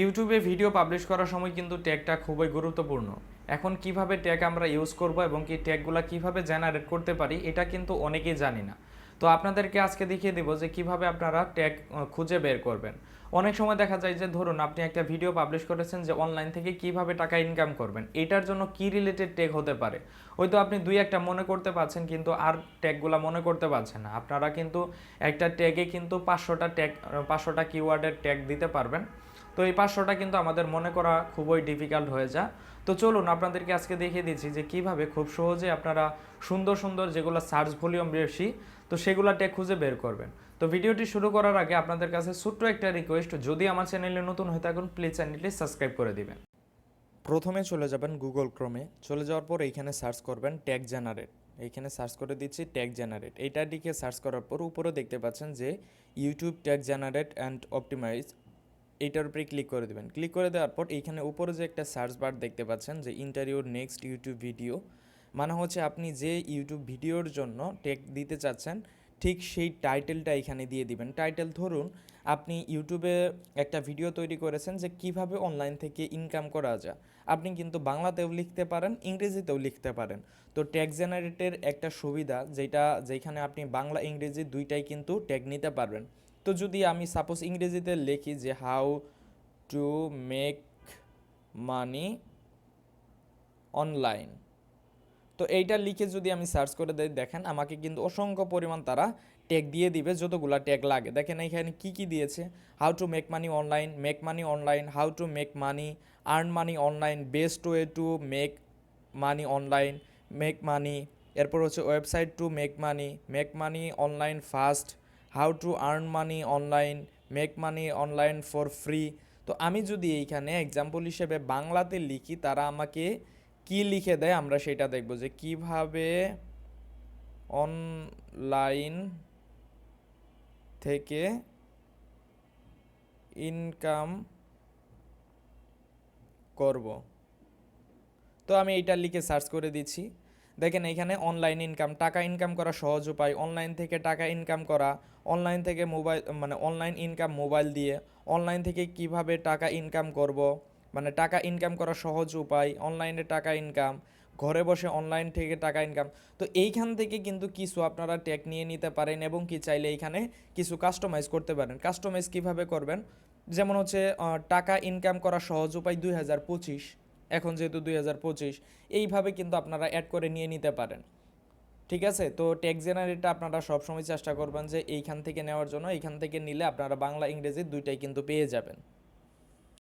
ইউটিউবে video publish করার সময় কিন্তু ট্যাগটা খুবই গুরুত্বপূর্ণ। এখন কীভাবে ট্যাগ আমরা ইউজ করব এবং কি ট্যাগগুলো কীভাবে জেনারেট করতে পারি, এটা কিন্তু অনেকেই জানি না। তো আপনাদেরকে আজকে দেখিয়ে দেবো যে কীভাবে আপনারা ট্যাগ খুঁজে বের করবেন। অনেক সময় দেখা যায় যে, ধরুন আপনি একটা ভিডিও পাবলিশ করেছেন যে অনলাইন থেকে কীভাবে টাকা ইনকাম করবেন। এটার জন্য কি রিলেটেড ট্যাগ হতে পারে? হয়তো আপনি দুই একটা মনে করতে পারছেন, কিন্তু আর ট্যাগগুলো মনে করতে পারছেন না। আপনারা কিন্তু একটা ট্যাগে কিন্তু পাঁচশোটা ট্যাগ পাঁচশোটা কিওয়ার্ডের ট্যাগ দিতে পারবেন। তো এই পাঁচশোটা কিন্তু আমাদের মনে করা খুবই ডিফিকাল্ট হয়ে যায়। তো চলুন আপনাদেরকে আজকে দেখিয়ে দিচ্ছি যে, কীভাবে খুব সহজে আপনারা সুন্দর সুন্দর যেগুলো সার্চ ভলিউম বেশি, তো সেগুলো ট্যাগ খুঁজে বের করবেন। তো ভিডিওটি শুরু করার আগে আপনাদের কাছে ছোট্ট একটা রিকোয়েস্ট যদি আমার চ্যানেলে নতুন হয়ে থাকুন প্লিজ চ্যানেলটি সাবস্ক্রাইব করে দিবেন। প্রথমে চলে যাবেন গুগল ক্রোমে চলে যাওয়ার পর এইখানে সার্চ করবেন ট্যাগ জেনারেট এইখানে সার্চ করে দিচ্ছি ট্যাগ জেনারেট এইটা দিকে সার্চ করার পর উপরে দেখতে পাচ্ছেন যে YouTube tag generate and optimize এইটার উপরে ক্লিক করে দেবেন। ক্লিক করে দেওয়ার পর এইখানে উপরে যে একটা সার্চ বার দেখতে পাচ্ছেন যে ইন্টারভিউর নেক্সট ইউটিউব ভিডিও মানে হচ্ছে আপনি যে ইউটিউব ভিডিওর জন্য টেক দিতে চাচ্ছেন ঠিক সেই টাইটেলটা এখানে দিয়ে দিবেন। টাইটেল ধরুন, আপনি ইউটিউবে একটা ভিডিও তৈরি করেছেন যে কীভাবে অনলাইন থেকে ইনকাম করা যায়। আপনি কিন্তু বাংলাতেও লিখতে পারেন, ইংরেজিতেও লিখতে পারেন। তো ট্যাগ জেনারেটের একটা সুবিধা যেটা, যেখানে আপনি বাংলা, ইংরেজি দুইটাই কিন্তু ট্যাগ নিতে পারবেন। তো যদি আমি সাপোজ ইংরেজিতে লিখি যে how to make money online তো এইটা লিখে যদি আমি সার্চ করে দেই, দেখেন আমাকে কিন্তু অসংখ্য পরিমাণ তারা ট্যাগ দিয়ে দিবে, যতগুলা ট্যাগ লাগে। দেখেন এখানে কি কি দিয়েছে? How to make money online make money online how to make money earn money online best way to make money online make money এরপর হচ্ছে website to make money make money online fast how to earn money online make money online for free তো আমি যদি এইখানে example হিসেবে বাংলাতে লিখি, তারা আমাকে কি লিখে দেয় আমরা সেটা দেখব যে কীভাবে অনলাইন থেকে ইনকাম করব। তো আমি এইটা লিখে সার্চ করে দিচ্ছি। দেখেন এখানে অনলাইন ইনকাম, টাকা ইনকাম করা সহজ উপায়। অনলাইন থেকে টাকা ইনকাম করা, অনলাইন থেকে মোবাইল মানে অনলাইন ইনকাম মোবাইল দিয়ে, অনলাইন থেকে কীভাবে টাকা ইনকাম করব। মানে টাকা ইনকাম করা সহজ উপায় অনলাইনে টাকা ইনকাম ঘরে বসে অনলাইন থেকে টাকা ইনকাম তো এইখান থেকে কিন্তু কিছু আপনারা ট্যাগ নিয়ে নিতে পারেন এবং কি চাইলে এইখানে কিছু কাস্টমাইজ করতে পারেন। কাস্টমাইজ কীভাবে করবেন? যেমন হচ্ছে টাকা ইনকাম করা সহজ উপায় দুই হাজার পঁচিশ, এখন যেহেতু দুই হাজার পঁচিশ, এইভাবে কিন্তু আপনারা অ্যাড করে নিয়ে নিতে পারেন। ঠিক আছে? তো ট্যাগ জেনারেটটা আপনারা সবসময় চেষ্টা করবেন যে এইখান থেকে নেওয়ার জন্য, এইখান থেকে নিলে আপনারা বাংলা, ইংরেজি দুইটাই কিন্তু পেয়ে যাবেন।